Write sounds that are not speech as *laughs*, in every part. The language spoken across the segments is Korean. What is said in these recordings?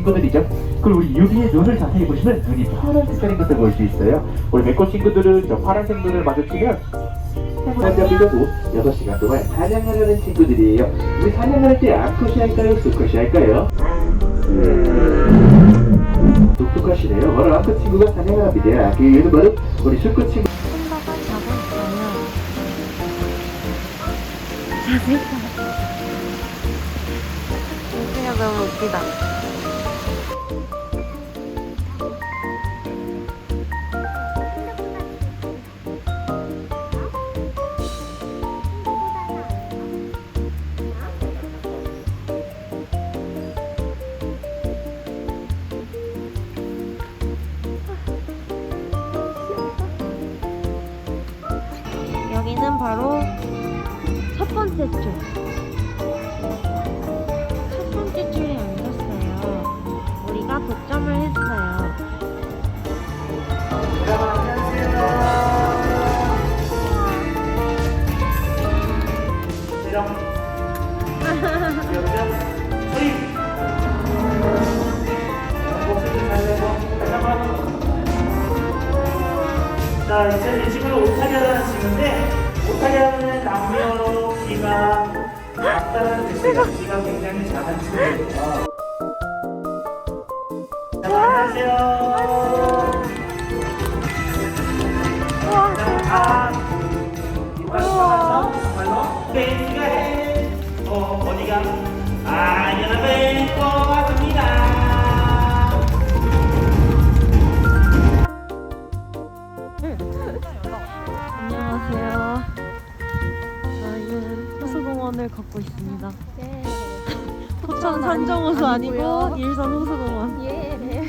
친구들이죠. 그리고 우리 유비의 눈을 자세히 보시면 눈이 파란 색깔인 것을 볼 수 있어요. 우리 백꽃 친구들은 저 파란색 눈을 마주치면 빌려도 6시간 동안 사냥하려는 친구들이에요. 우리 사냥할 때 암컷이 할까요? 수컷이 할까요? 똑똑하시네요. 바로 암컷 친구가 사냥을 합니다. 그 이유는 바로 우리 수컷 친구 혼자가 자고 있어요. 자세가. 은수야 너무 웃기다. 여기는 바로 첫 번째 줄. 첫 번째 줄에 앉았어요. 우리가 독점을 했어요. 자, 이제 이 친구는 오타리아라는 친구인데, 오타리아는 남녀로 귀가 작다는 뜻이에요. 귀가 굉장히 작은 친구예요. 자, 안녕하세요. 자, 아, 아니고 일산 호수공원. 예, 네.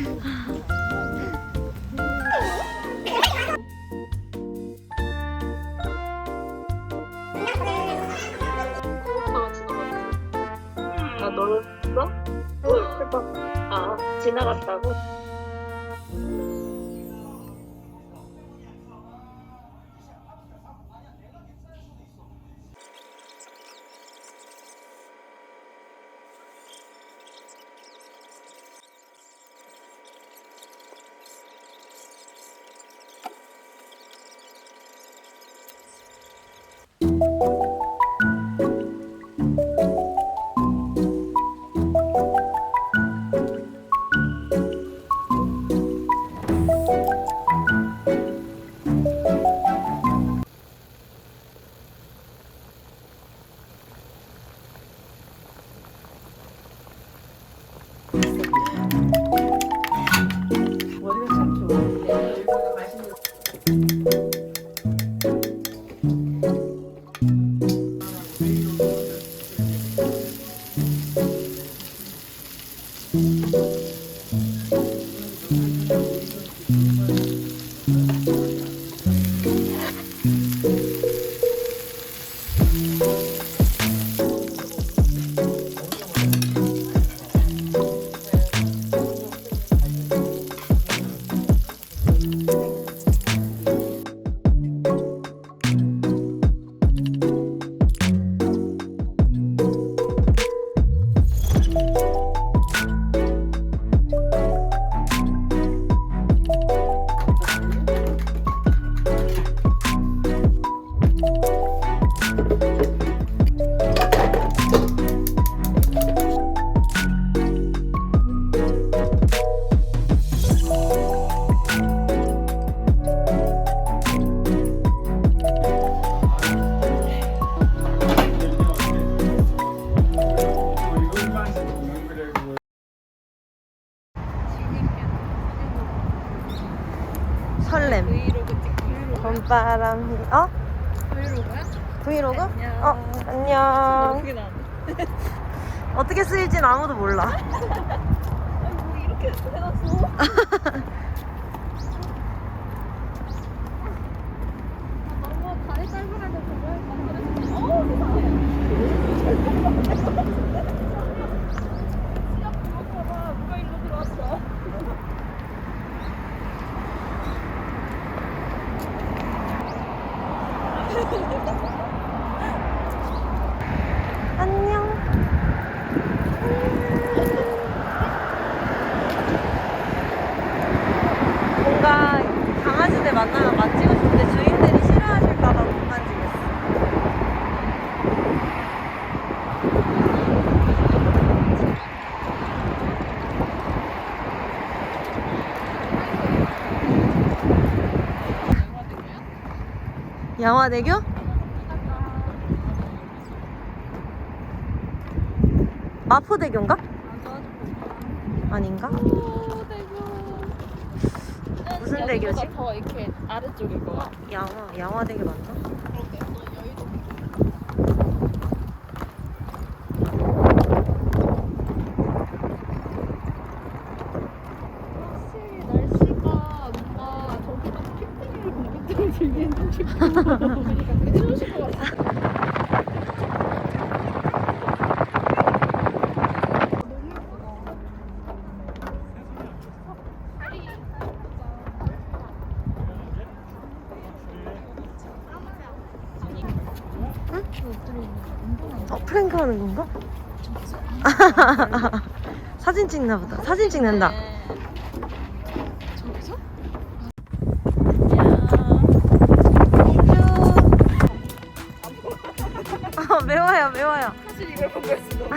아? 응, 해봐. 아, 지나갔다고? 브이로그? 안녕. 어, 안녕. 어떻게 *laughs* 쓰일진 아무도 몰라. *laughs* 뭐 이렇게 해놨어? *laughs* 너무 다리 짧은 애들 만들었어. 어우 세상에. 시작 그거 누가 일로 들어왔어? 안녕. 양화대교? 마포대교인가? 아닌가? 무슨 대교지? 더 이렇게 아래쪽일 거야. 양화 양화대교 맞나? 확실히 날씨가 뭔가 저기 가서 캠핑을 공기처럼 즐기는 싶고 그러니까 되게 좋으실 것 같아. 어 프랭크 하는 건가? *laughs* 사진 찍나 보다. 사진 찍는다. 이걸 보고 있어.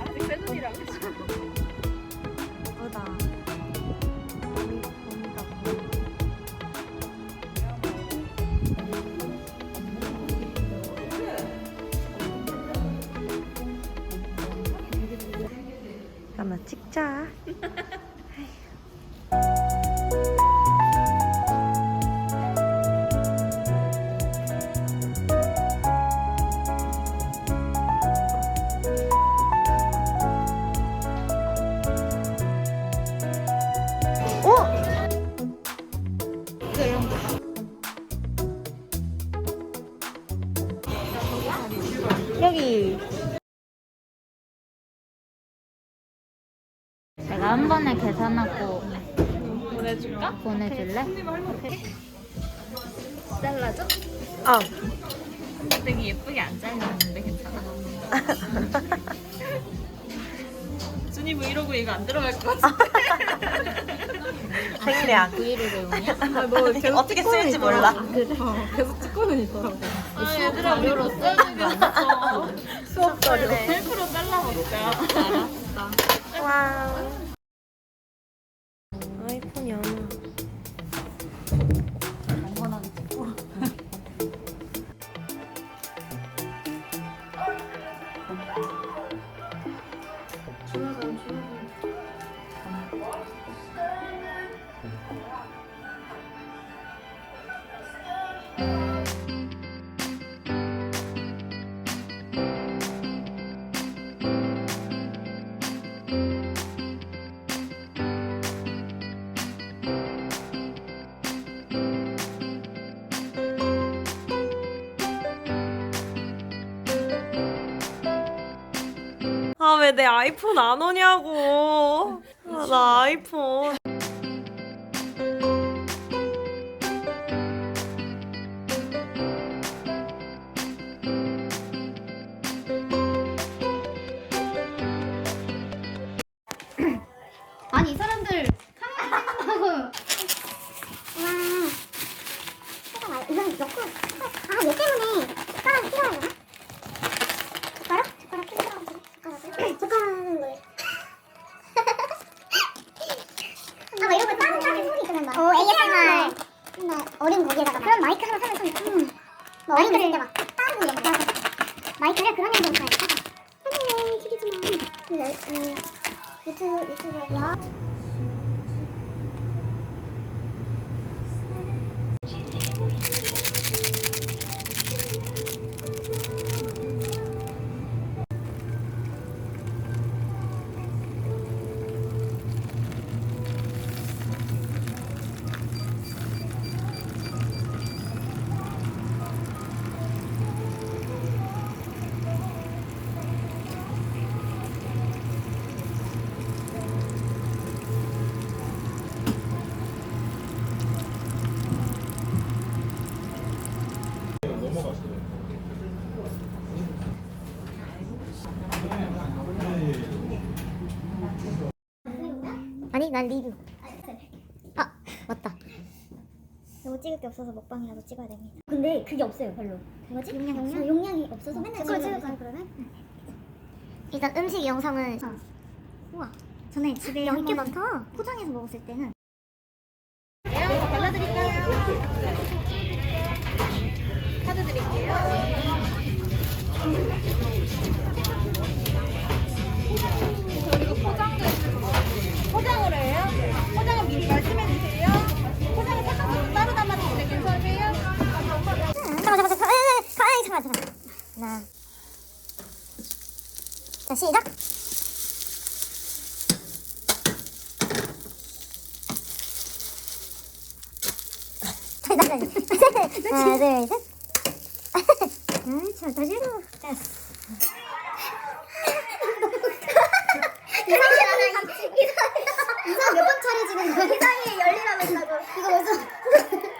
아직 새 눈이랑 예쁘다. 봄이 봄이다 봄. 한번 찍자. *laughs* 여기 내가 한 번에 계산하고 보내줄까? 보내줄래? 잘라줘? 아 되게 예쁘게 안 잘렸는데 괜찮아? *laughs* 준이 브이로그 이거 안 들어갈 것 같아. 생략. 브이를 배우냐? 어떻게 쓸지 몰라. 계속 찍고는 있더라고. 아 얘들아 우리 자료로 쓰는? 수업 자료. 셀프로 잘라먹자. 와우. 아이폰 왜 내 아이폰 안 오냐고. 아, 나 아이폰. 나 어린 거기에다가 그런 마이크 하나 사면 참 음. 뭐 어린 거 있을 때막 따르고 이런 거 마이크를 그런 용도로 사야겠다. 선생님 죽이지 마. 근데 음, 유튜브 유튜브에 난 리뷰. 아, 아 맞다. 뭐 찍을 게 없어서 먹방이라도 찍어야 됩니다. 근데 그게 없어요 별로. 뭐지? 용량 없어. 아, 용량이 없어서 맨날 그걸 찍을 거야 그러면? 일단 음식 영상은 어. 우와 전에 집에 양이 꽤 많다. 포장해서 먹었을 때는 발라드릴까요? 카드 드릴게요. 포장으로 해요? 포장은 미리 말씀해 주세요. 포장은 색깔도 따로 담아도 되게 괜찮으세요? 잠깐만 잠깐만 잠깐만 잠깐만 잠깐만 하나 자 시작 하나 둘셋 아, 다시 해봐 세상이 열리라고 했다고. 이거 무슨.